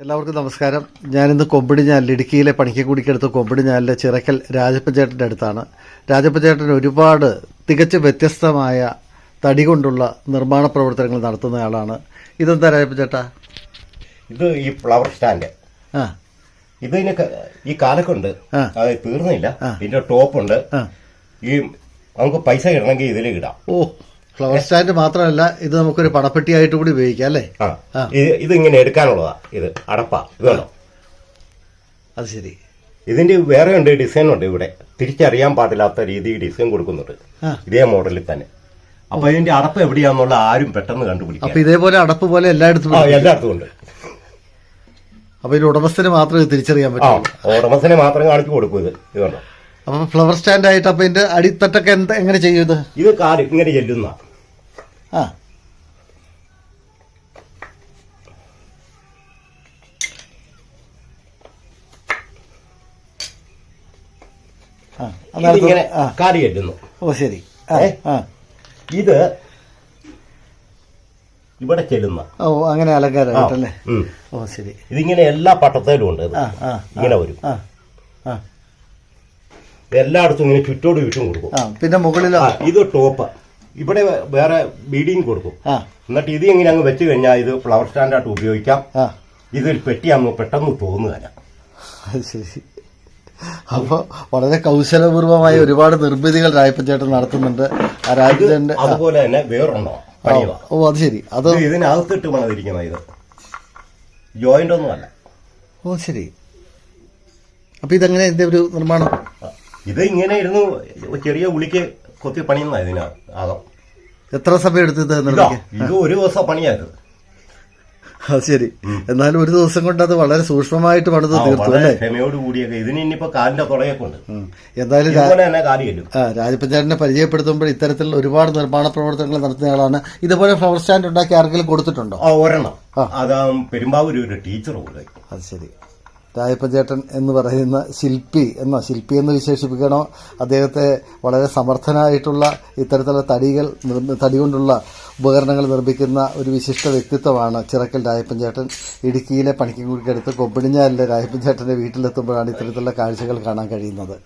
എല്ലാവർക്കും നമസ്കാരം. ഞാനിന്ന് കൊമ്പിടിഞ്ഞാലിൽ ഇടുക്കിയിലെ പണിക്കക്കുടിക്കടുത്ത് കൊമ്പിടിഞ്ഞാലിലെ ചിറക്കൽ രാജപ്പൻ ചേട്ടന്റെ അടുത്താണ്. രാജപ്പൻ ചേട്ടൻ ഒരുപാട് തികച്ചും വ്യത്യസ്തമായ തടി കൊണ്ടുള്ള നിർമ്മാണ പ്രവർത്തനങ്ങൾ നടത്തുന്ന ആളാണ്. ഇതെന്താ രാജപ്പൻ ചേട്ടാ? ഇത് ഈ ഫ്ലവർ സ്റ്റാൻഡ്. ആ. ഇത് ഇതിന് ഈ കാലക്കുണ്ട്. അത് തീർന്നില്ല. ഇതിന്റെ ടോപ്പുണ്ട്. ഈ നമുക്ക് പൈസ ഇടണമെങ്കിൽ ഇതിൽ ഇടാം. ഓ. ഫ്ലവർ സ്റ്റാൻഡ് മാത്രമല്ല ഇത് നമുക്കൊരു പണപ്പെട്ടിയായിട്ട് കൂടി ഉപയോഗിക്കാം അല്ലേ? ആ. ഇത് ഇങ്ങനെ എടുക്കാനുള്ളതാ. ഇത് അടപ്പ ഇത് കണ്ടോ? അത് ശരി. ഇതിന്റെ വേറെ ഉണ്ട് ഡിസൈൻ ഉണ്ട് ഇവിടെ. തിരിച്ചറിയാൻ പാടില്ലാത്ത രീതിയിൽ ഡിസൈൻ കൊടുക്കുന്നുണ്ട്. ഇതേ മോഡലിൽ തന്നെ. അപ്പൊ ഇതിന്റെ അടപ്പ് എവിടെയാന്നുള്ള ആരും പെട്ടെന്ന് കണ്ടുപിടിക്കും അപ്പൊ ഇതേപോലെ അടപ്പ് പോലെ എല്ലായിടത്തും ആ എല്ലായിടത്തും ഉണ്ട്. അപ്പൊ ഇതിന് ഉടമസ്ഥന് മാത്രമേ ഇത് തിരിച്ചറിയാൻ പറ്റും പറ്റൂ ഉടമസ്ഥനെ മാത്രം കാണിച്ചു കൊടുക്കും ഇത്. ഇത് കണ്ടോ? അപ്പൊ ഫ്ലവർ സ്റ്റാൻഡ് ആയിട്ട് അപ്പൊ ഇതിന്റെ അടിത്തട്ടൊക്കെ എന്താ എങ്ങനെ ചെയ്യും ഇത്? ഇത് കാൽ ഇങ്ങനെ ചെല്ലുന്ന. ആ. കാൽ ചെല്ലുന്നു ഓ ശരി. ഇത് ഇവിടെ ചെല്ലുന്ന. ഓ അങ്ങനെ അലങ്കാരമായിട്ടല്ലേ? ഓ ശരി. ഇതിങ്ങനെ എല്ലാ പട്ടത്തേലും ഉണ്ട് ഇങ്ങനെ വരും. എല്ലായിടത്തും ഇങ്ങനെ ചുറ്റോട് ചുറ്റും കൊടുക്കും. പിന്നെ മുകളിലോ? ഇത് ടോപ്പ്. ഇവിടെ വേറെ ബീഡിങ് കൊടുക്കും. എന്നിട്ട് ഇത് ഇങ്ങനെ അങ്ങ് വെച്ച് കഴിഞ്ഞാൽ ഇത് ഫ്ലവർ സ്റ്റാൻഡായിട്ട് ഉപയോഗിക്കാം. ഇത് ഇതിൽ പെട്ടിയാന്ന് പെട്ടെന്ന് തോന്നുകയില്ല ശരി. അപ്പോൾ വളരെ കൗശലപൂർവമായ ഒരുപാട് നിർമ്മിതികൾ രായപ്പച്ചേട്ടൻ നടത്തുന്നുണ്ട്. ആ രാജ്യത്തിന്റെ അതുപോലെ തന്നെ വേറൊന്നോ ഓ അത് ശരി. അത് ഇത് ഇതിനകത്തിട്ട് പണിതിരിക്കുന്ന ഇത്. ജോയിന്റ് ഒന്നുമല്ല ഓ ശരി. അപ്പൊ ഇതെങ്ങനെ ഇതിന്റെ ഒരു നിർമ്മാണം? ഇത് ഇങ്ങനെ ഇരുന്ന് ചെറിയ ഉളിക്ക് കൊത്തി പണിയുന്ന ആദം എത്ര സമയം എടുത്തത് ഇത് ഇതാ നിർമ്മിക്കാൻ ഇത് ഒരു ദിവസം പണിയായിരുന്നു അത് ശരി. എന്നാലും ഒരു ദിവസം കൊണ്ട് അത് വളരെ സൂക്ഷ്മമായിട്ട് പണിത് ആ, തീർത്തു വളരെ അല്ലേ? ക്ഷമയോട് കൂടിയൊക്കെ. ഇതിന് ഇനിയിപ്പോ കാലിന്റെ തുടയൊക്കെ ഉണ്ട് ഉം. എന്തായാലും രാ- ഇതുപോലെ തന്നെ കാൽ ചെല്ലും. ആ രാജപഞ്ചായത്തിനെ പരിചയപ്പെടുത്തുമ്പോൾ ഇത്തരത്തിൽ ഒരുപാട് നിർമ്മാണ പ്രവർത്തനങ്ങൾ നടത്തുന്ന ആളാണ്. ഇതുപോലെ ഫ്ലവർ സ്റ്റാൻഡ് ഉണ്ടാക്കി ആർക്കെങ്കിലും കൊടുത്തിട്ടുണ്ടോ? ആ ഒരെണ്ണം. ആ. അതാ പെരുമ്പാവൂർ ഒരു ടീച്ചർ കൂടെ. അത് ശരി. രാജപ്പഞ്ചേട്ടൻ എന്ന് പറയുന്ന ശില്പി എന്ന ശില്പി എന്ന് വിശേഷിപ്പിക്കണോ? അദ്ദേഹത്തെ വളരെ സമർത്ഥനായിട്ടുള്ള ഇത്തരത്തിലുള്ള തടികൾ തടി കൊണ്ടുള്ള ഉപകരണങ്ങൾ നിർമ്മിക്കുന്ന ഒരു വിശിഷ്ട വ്യക്തിത്വമാണ് ചിറക്കൽ രായപ്പഞ്ചേട്ടൻ ഇടുക്കിയിലെ പണിക്കുകുടിക്കടുത്ത് കൊമ്പിടിഞ്ഞാലിലെ രായപ്പഞ്ചേട്ടന്റെ വീട്ടിലെത്തുമ്പോഴാണ് ഇത്തരത്തിലുള്ള കാഴ്ചകൾ കാണാൻ കഴിയുന്നത്.